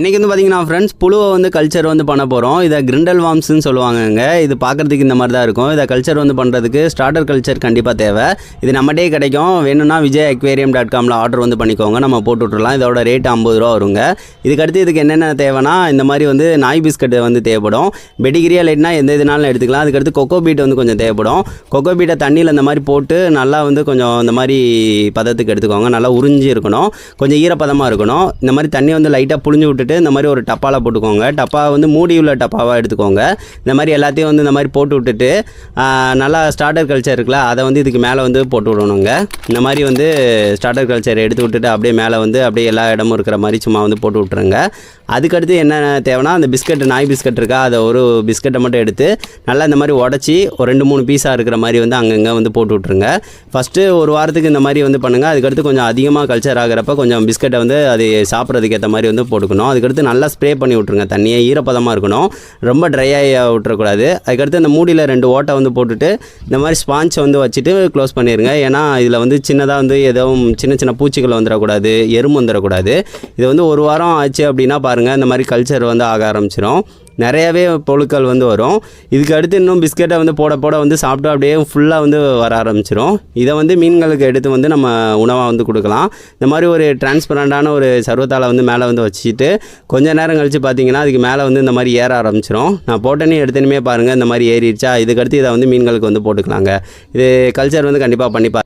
இன்றைக்கி வந்து பார்த்தீங்கன்னா ஃப்ரெண்ட்ஸ் புழுவை வந்து கல்ச்சர் வந்து பண்ண போகிறோம் இதை கிரிண்டல் வார்ம்ஸ்னு சொல்லுவாங்கங்க. இது பார்க்குறதுக்கு இந்த மாதிரி தான் இருக்கும். இதை கல்ச்சர் வந்து பண்ணுறதுக்கு ஸ்டார்டர் கல்ச்சர் கண்டிப்பாக தேவை. இது நம்மகிட்டே கிடைக்கும். வேணும்னா விஜய் அக்வேரியம் டாட் காமில் ஆர்டர் வந்து பண்ணிக்கோங்க. நம்ம போட்டு விட்றலாம் இதோட ரேட் ஐம்பது ரூபா வருங்க. இதுக்கடுத்து இதுக்கு என்னென்ன தேவைன்னா இந்த மாதிரி வந்து நாய் பிஸ்கட் வந்து தேவைப்படும். பெடிகிரியா லைட்னா எந்த இதனாலும் எடுத்துக்கலாம். அதுக்கடுத்து கொக்கோ பீட் வந்து கொஞ்சம் தேவைப்படும். கொக்கோ பீட்டை தண்ணியில் இந்த மாதிரி போட்டு நல்லா வந்து கொஞ்சம் இந்த மாதிரி பதத்துக்கு எடுத்துக்கோங்க. நல்லா உறிஞ்சி இருக்கணும். கொஞ்சம் ஈரப்பதமாக இருக்கணும். இந்த மாதிரி தண்ணி வந்து லைட்டாக புழிஞ்சு விட்டு போட்டுட்டு இந்த மாதிரி ஒரு டப்பாவில் போட்டுக்கோங்க. டப்பா வந்து மூடி உள்ள டப்பாவாக எடுத்துக்கோங்க. இந்த மாதிரி எல்லாத்தையும் வந்து இந்த மாதிரி போட்டு விட்டுட்டு நல்லா ஸ்டார்டர் கல்ச்சர் இருக்குல்ல அதை வந்து இதுக்கு மேலே வந்து போட்டு விடணுங்க. இந்த மாதிரி வந்து ஸ்டார்டர் கல்ச்சர் எடுத்து விட்டுட்டு அப்படியே மேலே வந்து அப்படியே எல்லா இடமும் இருக்கிற மாதிரி சும்மா வந்து போட்டு விட்ருங்க அதுக்கடுத்து என்ன தேவைன்னா அந்த பிஸ்கட் நாய் பிஸ்கட் இருக்கா அதை ஒரு பிஸ்கட்டை மட்டும் எடுத்து நல்லா இந்த மாதிரி உடச்சி ஒரு ரெண்டு மூணு பீஸாக இருக்கிற மாதிரி வந்து அங்கங்கே வந்து போட்டு விட்ருங்க ஃபஸ்ட்டு ஒரு வாரத்துக்கு இந்த மாதிரி வந்து பண்ணுங்கள் அதுக்கடுத்து கொஞ்சம் அதிகமாக கல்ச்சர் ஆகிறப்ப கொஞ்சம் பிஸ்கட்டை வந்து அது சாப்பிட்றதுக்கு ஏற்ற மாதிரி வந்து போட்டுக்கணும். அதுக்கடுத்து நல்லா ஸ்ப்ரே பண்ணி விட்ருங்க தண்ணியை ஈரப்பதமாக இருக்கணும். ரொம்ப ட்ரையாக விட்டுறக்கூடாது. அதுக்கடுத்து இந்த மூடியில் ரெண்டு ஓட்டை வந்து போட்டுட்டு இந்த மாதிரி ஸ்பாஞ்சை வந்து வச்சுட்டு க்ளோஸ் பண்ணிடுங்க ஏன்னா இதில் வந்து சின்னதாக வந்து எதுவும் சின்ன சின்ன பூச்சிகள் வந்துடக்கூடாது எறும்பு வந்துடக்கூடாது. இது வந்து ஒரு வாரம் ஆச்சு அப்படின்னா பாருங்கள் இந்த மாதிரி கல்ச்சர் வந்து ஆக ஆரம்பிச்சிடும் நிறையவே பொருட்கள் வந்து வரும். இதுக்கு அடுத்து இன்னும் பிஸ்கெட்டை வந்து போட போட வந்து சாப்பிட்டு அப்படியே ஃபுல்லாக வந்து வர ஆரம்பிச்சிடும் இதை வந்து மீன்களுக்கு எடுத்து வந்து நம்ம உணவாக வந்து கொடுக்கலாம். இந்த மாதிரி ஒரு டிரான்ஸ்பரண்டான ஒரு சர்வத்தாலை வந்து மேலே வந்து வச்சுட்டு கொஞ்ச நேரம் கழித்து பார்த்தீங்கன்னா அதுக்கு மேலே வந்து இந்த மாதிரி ஏற ஆரம்பிச்சிடும் நான் போட்டனே எடுத்தனுமே பாருங்கள் இந்த மாதிரி ஏறிடுச்சா? இதுக்கடுத்து இதை வந்து மீன்களுக்கு வந்து போட்டுக்கலாங்க. இது கல்ச்சர் வந்து கண்டிப்பாக பண்ணிப்பா